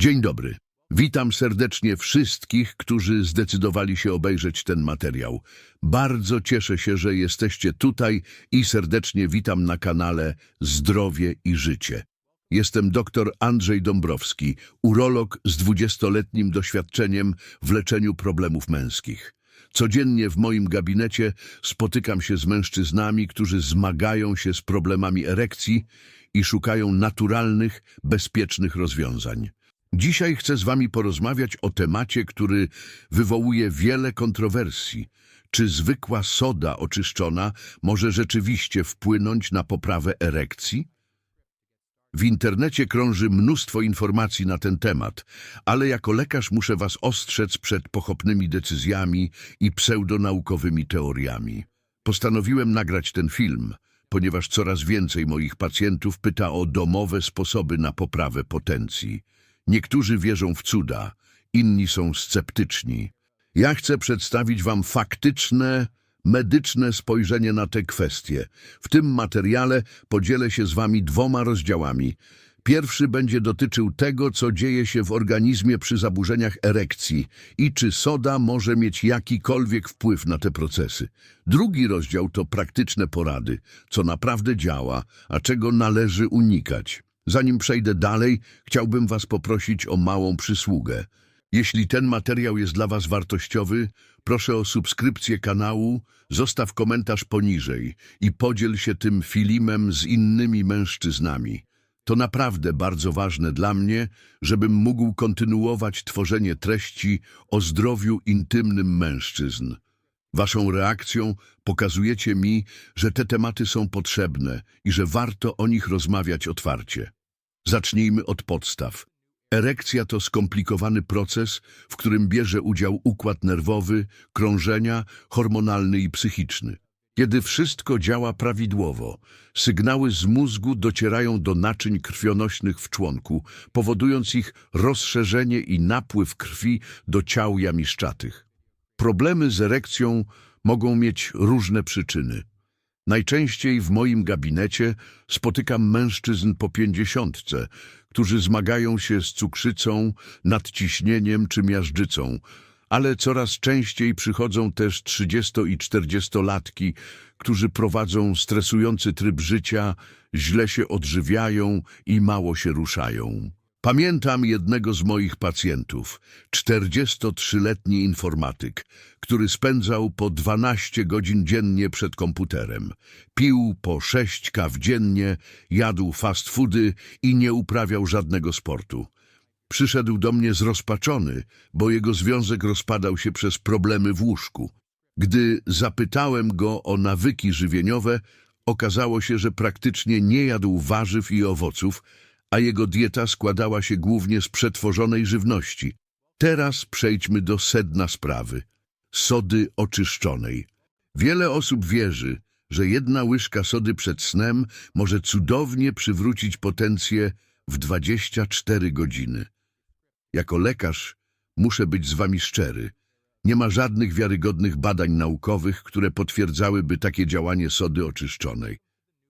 Dzień dobry. Witam serdecznie wszystkich, którzy zdecydowali się obejrzeć ten materiał. Bardzo cieszę się, że jesteście tutaj i serdecznie witam na kanale Zdrowie i Życie. Jestem dr Andrzej Dąbrowski, urolog z 20-letnim doświadczeniem w leczeniu problemów męskich. Codziennie w moim gabinecie spotykam się z mężczyznami, którzy zmagają się z problemami erekcji i szukają naturalnych, bezpiecznych rozwiązań. Dzisiaj chcę z Wami porozmawiać o temacie, który wywołuje wiele kontrowersji. Czy zwykła soda oczyszczona może rzeczywiście wpłynąć na poprawę erekcji? W internecie krąży mnóstwo informacji na ten temat, ale jako lekarz muszę Was ostrzec przed pochopnymi decyzjami i pseudonaukowymi teoriami. Postanowiłem nagrać ten film, ponieważ coraz więcej moich pacjentów pyta o domowe sposoby na poprawę potencji. Niektórzy wierzą w cuda, inni są sceptyczni. Ja chcę przedstawić Wam faktyczne, medyczne spojrzenie na te kwestie. W tym materiale podzielę się z Wami dwoma rozdziałami. Pierwszy będzie dotyczył tego, co dzieje się w organizmie przy zaburzeniach erekcji i czy soda może mieć jakikolwiek wpływ na te procesy. Drugi rozdział to praktyczne porady, co naprawdę działa, a czego należy unikać. Zanim przejdę dalej, chciałbym Was poprosić o małą przysługę. Jeśli ten materiał jest dla Was wartościowy, proszę o subskrypcję kanału, zostaw komentarz poniżej i podziel się tym filmem z innymi mężczyznami. To naprawdę bardzo ważne dla mnie, żebym mógł kontynuować tworzenie treści o zdrowiu intymnym mężczyzn. Waszą reakcją pokazujecie mi, że te tematy są potrzebne i że warto o nich rozmawiać otwarcie. Zacznijmy od podstaw. Erekcja to skomplikowany proces, w którym bierze udział układ nerwowy, krążenia, hormonalny i psychiczny. Kiedy wszystko działa prawidłowo, sygnały z mózgu docierają do naczyń krwionośnych w członku, powodując ich rozszerzenie i napływ krwi do ciał jamiszczatych. Problemy z erekcją mogą mieć różne przyczyny. Najczęściej w moim gabinecie spotykam mężczyzn po pięćdziesiątce, którzy zmagają się z cukrzycą, nadciśnieniem czy miażdżycą, ale coraz częściej przychodzą też 30 i 40-latki, którzy prowadzą stresujący tryb życia, źle się odżywiają i mało się ruszają. Pamiętam jednego z moich pacjentów, 43-letni informatyk, który spędzał po 12 godzin dziennie przed komputerem. Pił po 6 kaw dziennie, jadł fast foody i nie uprawiał żadnego sportu. Przyszedł do mnie zrozpaczony, bo jego związek rozpadał się przez problemy w łóżku. Gdy zapytałem go o nawyki żywieniowe, okazało się, że praktycznie nie jadł warzyw i owoców, a jego dieta składała się głównie z przetworzonej żywności. Teraz przejdźmy do sedna sprawy sody oczyszczonej. Wiele osób wierzy, że jedna łyżka sody przed snem może cudownie przywrócić potencję w 24 godziny. Jako lekarz muszę być z wami szczery. Nie ma żadnych wiarygodnych badań naukowych, które potwierdzałyby takie działanie sody oczyszczonej.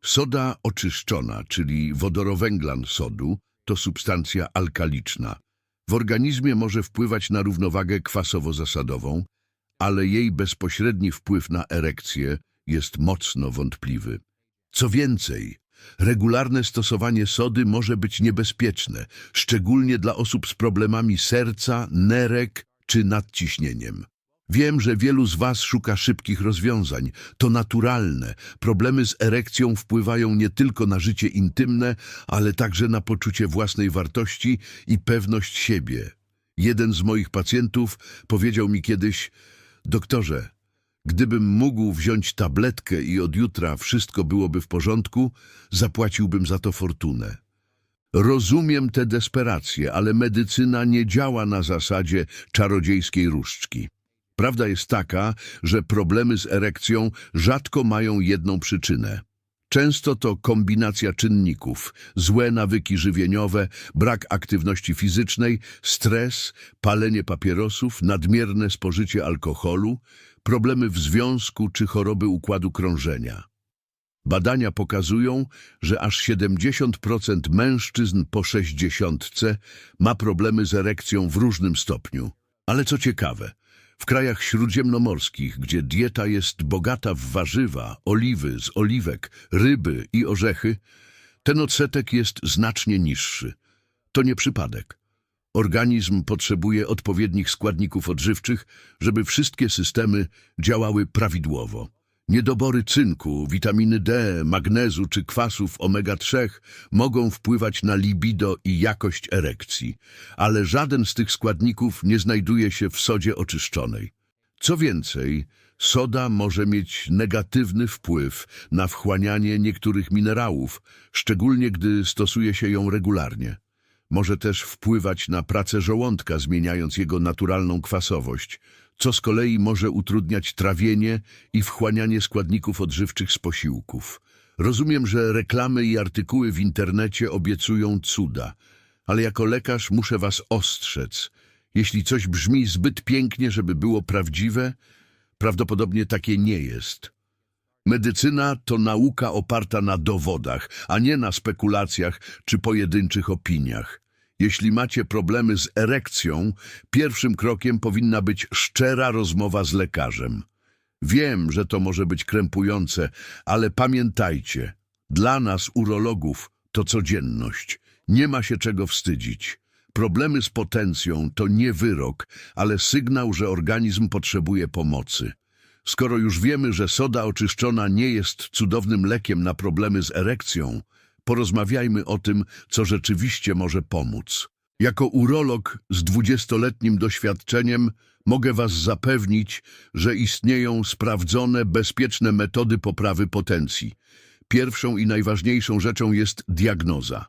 Soda oczyszczona, czyli wodorowęglan sodu, to substancja alkaliczna. W organizmie może wpływać na równowagę kwasowo-zasadową, ale jej bezpośredni wpływ na erekcję jest mocno wątpliwy. Co więcej, regularne stosowanie sody może być niebezpieczne, szczególnie dla osób z problemami serca, nerek czy nadciśnieniem. Wiem, że wielu z Was szuka szybkich rozwiązań. To naturalne. Problemy z erekcją wpływają nie tylko na życie intymne, ale także na poczucie własnej wartości i pewność siebie. Jeden z moich pacjentów powiedział mi kiedyś, doktorze, gdybym mógł wziąć tabletkę i od jutra wszystko byłoby w porządku, zapłaciłbym za to fortunę. Rozumiem tę desperację, ale medycyna nie działa na zasadzie czarodziejskiej różdżki. Prawda jest taka, że problemy z erekcją rzadko mają jedną przyczynę. Często to kombinacja czynników, złe nawyki żywieniowe, brak aktywności fizycznej, stres, palenie papierosów, nadmierne spożycie alkoholu, problemy w związku czy choroby układu krążenia. Badania pokazują, że aż 70% mężczyzn po 60 ma problemy z erekcją w różnym stopniu. Ale co ciekawe, w krajach śródziemnomorskich, gdzie dieta jest bogata w warzywa, oliwy z oliwek, ryby i orzechy, ten odsetek jest znacznie niższy. To nie przypadek. Organizm potrzebuje odpowiednich składników odżywczych, żeby wszystkie systemy działały prawidłowo. Niedobory cynku, witaminy D, magnezu czy kwasów omega-3 mogą wpływać na libido i jakość erekcji, ale żaden z tych składników nie znajduje się w sodzie oczyszczonej. Co więcej, soda może mieć negatywny wpływ na wchłanianie niektórych minerałów, szczególnie gdy stosuje się ją regularnie. Może też wpływać na pracę żołądka, zmieniając jego naturalną kwasowość, co z kolei może utrudniać trawienie i wchłanianie składników odżywczych z posiłków. Rozumiem, że reklamy i artykuły w internecie obiecują cuda, ale jako lekarz muszę was ostrzec. Jeśli coś brzmi zbyt pięknie, żeby było prawdziwe, prawdopodobnie takie nie jest. Medycyna to nauka oparta na dowodach, a nie na spekulacjach czy pojedynczych opiniach. Jeśli macie problemy z erekcją, pierwszym krokiem powinna być szczera rozmowa z lekarzem. Wiem, że to może być krępujące, ale pamiętajcie, dla nas, urologów, to codzienność. Nie ma się czego wstydzić. Problemy z potencją to nie wyrok, ale sygnał, że organizm potrzebuje pomocy. Skoro już wiemy, że soda oczyszczona nie jest cudownym lekiem na problemy z erekcją, porozmawiajmy o tym, co rzeczywiście może pomóc. Jako urolog z dwudziestoletnim doświadczeniem mogę Was zapewnić, że istnieją sprawdzone, bezpieczne metody poprawy potencji. Pierwszą i najważniejszą rzeczą jest diagnoza.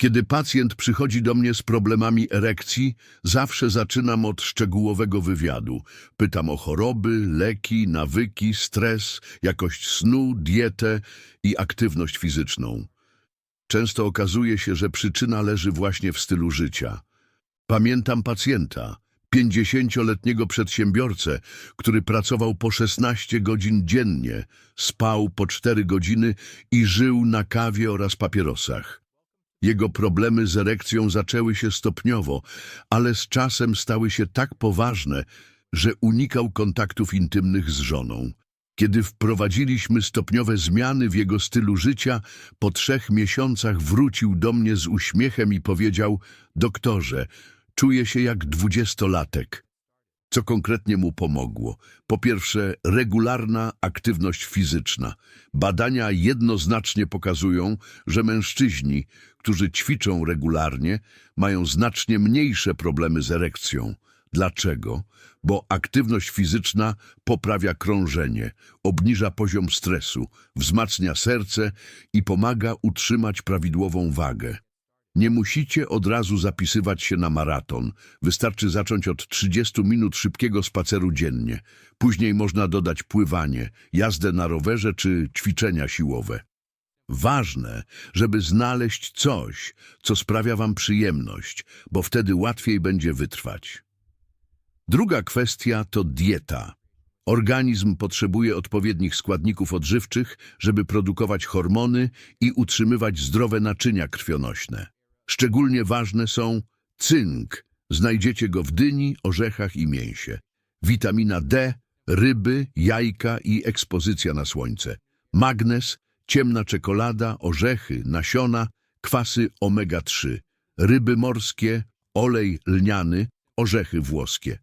Kiedy pacjent przychodzi do mnie z problemami erekcji, zawsze zaczynam od szczegółowego wywiadu. Pytam o choroby, leki, nawyki, stres, jakość snu, dietę i aktywność fizyczną. Często okazuje się, że przyczyna leży właśnie w stylu życia. Pamiętam pacjenta, 50-letniego przedsiębiorcę, który pracował po 16 godzin dziennie, spał po 4 godziny i żył na kawie oraz papierosach. Jego problemy z erekcją zaczęły się stopniowo, ale z czasem stały się tak poważne, że unikał kontaktów intymnych z żoną. Kiedy wprowadziliśmy stopniowe zmiany w jego stylu życia, po trzech miesiącach wrócił do mnie z uśmiechem i powiedział: Doktorze, czuję się jak dwudziestolatek. Co konkretnie mu pomogło? Po pierwsze, regularna aktywność fizyczna. Badania jednoznacznie pokazują, że mężczyźni, którzy ćwiczą regularnie, mają znacznie mniejsze problemy z erekcją. Dlaczego? Bo aktywność fizyczna poprawia krążenie, obniża poziom stresu, wzmacnia serce i pomaga utrzymać prawidłową wagę. Nie musicie od razu zapisywać się na maraton. Wystarczy zacząć od 30 minut szybkiego spaceru dziennie. Później można dodać pływanie, jazdę na rowerze czy ćwiczenia siłowe. Ważne, żeby znaleźć coś, co sprawia wam przyjemność, bo wtedy łatwiej będzie wytrwać. Druga kwestia to dieta. Organizm potrzebuje odpowiednich składników odżywczych, żeby produkować hormony i utrzymywać zdrowe naczynia krwionośne. Szczególnie ważne są cynk, znajdziecie go w dyni, orzechach i mięsie, witamina D, ryby, jajka i ekspozycja na słońce, magnez, ciemna czekolada, orzechy, nasiona, kwasy omega-3, ryby morskie, olej lniany, orzechy włoskie.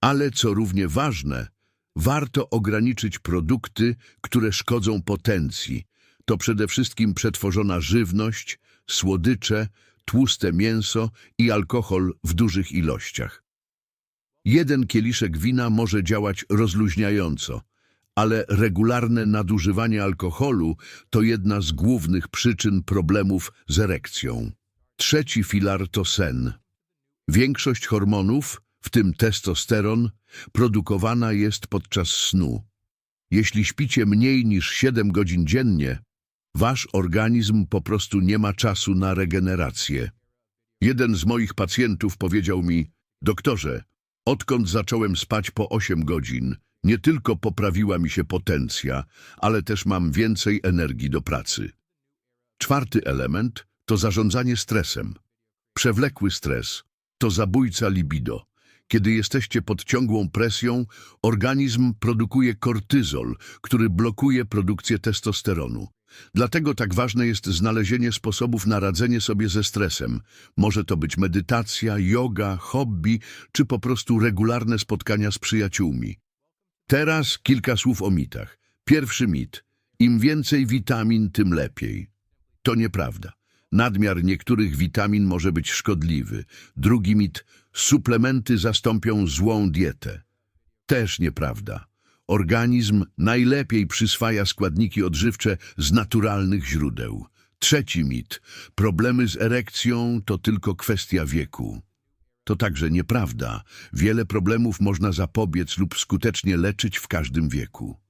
Ale co równie ważne, warto ograniczyć produkty, które szkodzą potencji. To przede wszystkim przetworzona żywność, słodycze, tłuste mięso i alkohol w dużych ilościach. Jeden kieliszek wina może działać rozluźniająco, ale regularne nadużywanie alkoholu to jedna z głównych przyczyn problemów z erekcją. Trzeci filar to sen. Większość hormonów, w tym testosteron, produkowana jest podczas snu. Jeśli śpicie mniej niż 7 godzin dziennie, wasz organizm po prostu nie ma czasu na regenerację. Jeden z moich pacjentów powiedział mi, doktorze, odkąd zacząłem spać po 8 godzin, Nie tylko poprawiła mi się potencja, ale też mam więcej energii do pracy. Czwarty element to zarządzanie stresem. Przewlekły stres to zabójca libido. Kiedy jesteście pod ciągłą presją, organizm produkuje kortyzol, który blokuje produkcję testosteronu. Dlatego tak ważne jest znalezienie sposobów na radzenie sobie ze stresem. Może to być medytacja, yoga, hobby, czy po prostu regularne spotkania z przyjaciółmi. Teraz kilka słów o mitach. Pierwszy mit. Im więcej witamin, tym lepiej. To nieprawda. Nadmiar niektórych witamin może być szkodliwy. Drugi mit. Suplementy zastąpią złą dietę. Też nieprawda. Organizm najlepiej przyswaja składniki odżywcze z naturalnych źródeł. Trzeci mit. Problemy z erekcją to tylko kwestia wieku. To także nieprawda. Wiele problemów można zapobiec lub skutecznie leczyć w każdym wieku.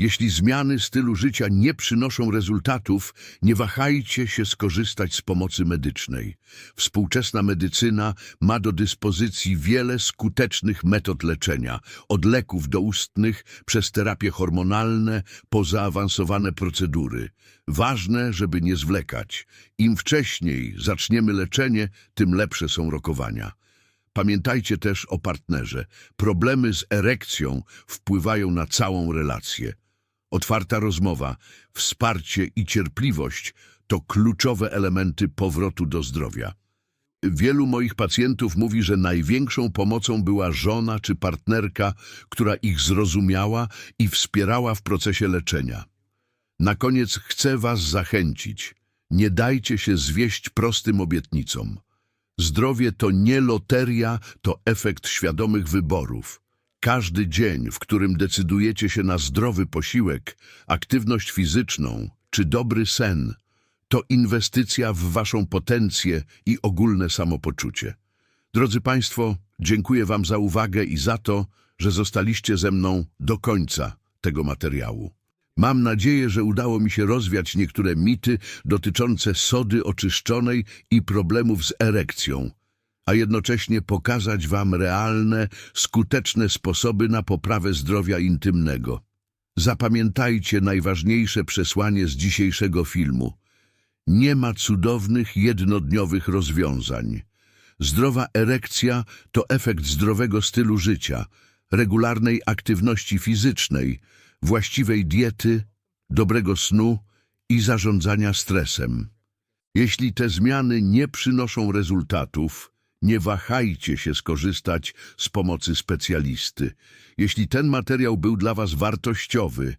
Jeśli zmiany stylu życia nie przynoszą rezultatów, nie wahajcie się skorzystać z pomocy medycznej. Współczesna medycyna ma do dyspozycji wiele skutecznych metod leczenia, od leków doustnych przez terapie hormonalne po zaawansowane procedury. Ważne, żeby nie zwlekać. Im wcześniej zaczniemy leczenie, tym lepsze są rokowania. Pamiętajcie też o partnerze. Problemy z erekcją wpływają na całą relację. Otwarta rozmowa, wsparcie i cierpliwość to kluczowe elementy powrotu do zdrowia. Wielu moich pacjentów mówi, że największą pomocą była żona czy partnerka, która ich zrozumiała i wspierała w procesie leczenia. Na koniec chcę Was zachęcić. Nie dajcie się zwieść prostym obietnicom. Zdrowie to nie loteria, to efekt świadomych wyborów. Każdy dzień, w którym decydujecie się na zdrowy posiłek, aktywność fizyczną czy dobry sen, to inwestycja w waszą potencję i ogólne samopoczucie. Drodzy Państwo, dziękuję Wam za uwagę i za to, że zostaliście ze mną do końca tego materiału. Mam nadzieję, że udało mi się rozwiać niektóre mity dotyczące sody oczyszczonej i problemów z erekcją, a jednocześnie pokazać Wam realne, skuteczne sposoby na poprawę zdrowia intymnego. Zapamiętajcie najważniejsze przesłanie z dzisiejszego filmu. Nie ma cudownych, jednodniowych rozwiązań. Zdrowa erekcja to efekt zdrowego stylu życia, regularnej aktywności fizycznej, właściwej diety, dobrego snu i zarządzania stresem. Jeśli te zmiany nie przynoszą rezultatów, nie wahajcie się skorzystać z pomocy specjalisty. Jeśli ten materiał był dla Was wartościowy,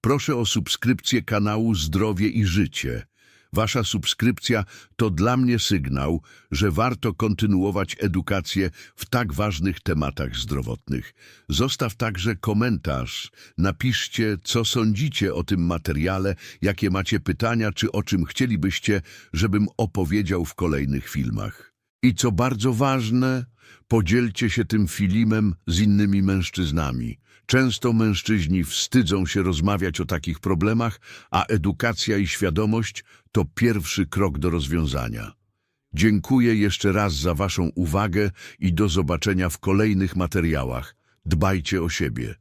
proszę o subskrypcję kanału Zdrowie i Życie. Wasza subskrypcja to dla mnie sygnał, że warto kontynuować edukację w tak ważnych tematach zdrowotnych. Zostaw także komentarz. Napiszcie, co sądzicie o tym materiale, jakie macie pytania, czy o czym chcielibyście, żebym opowiedział w kolejnych filmach. I co bardzo ważne, podzielcie się tym filmem z innymi mężczyznami. Często mężczyźni wstydzą się rozmawiać o takich problemach, a edukacja i świadomość to pierwszy krok do rozwiązania. Dziękuję jeszcze raz za Waszą uwagę i do zobaczenia w kolejnych materiałach. Dbajcie o siebie.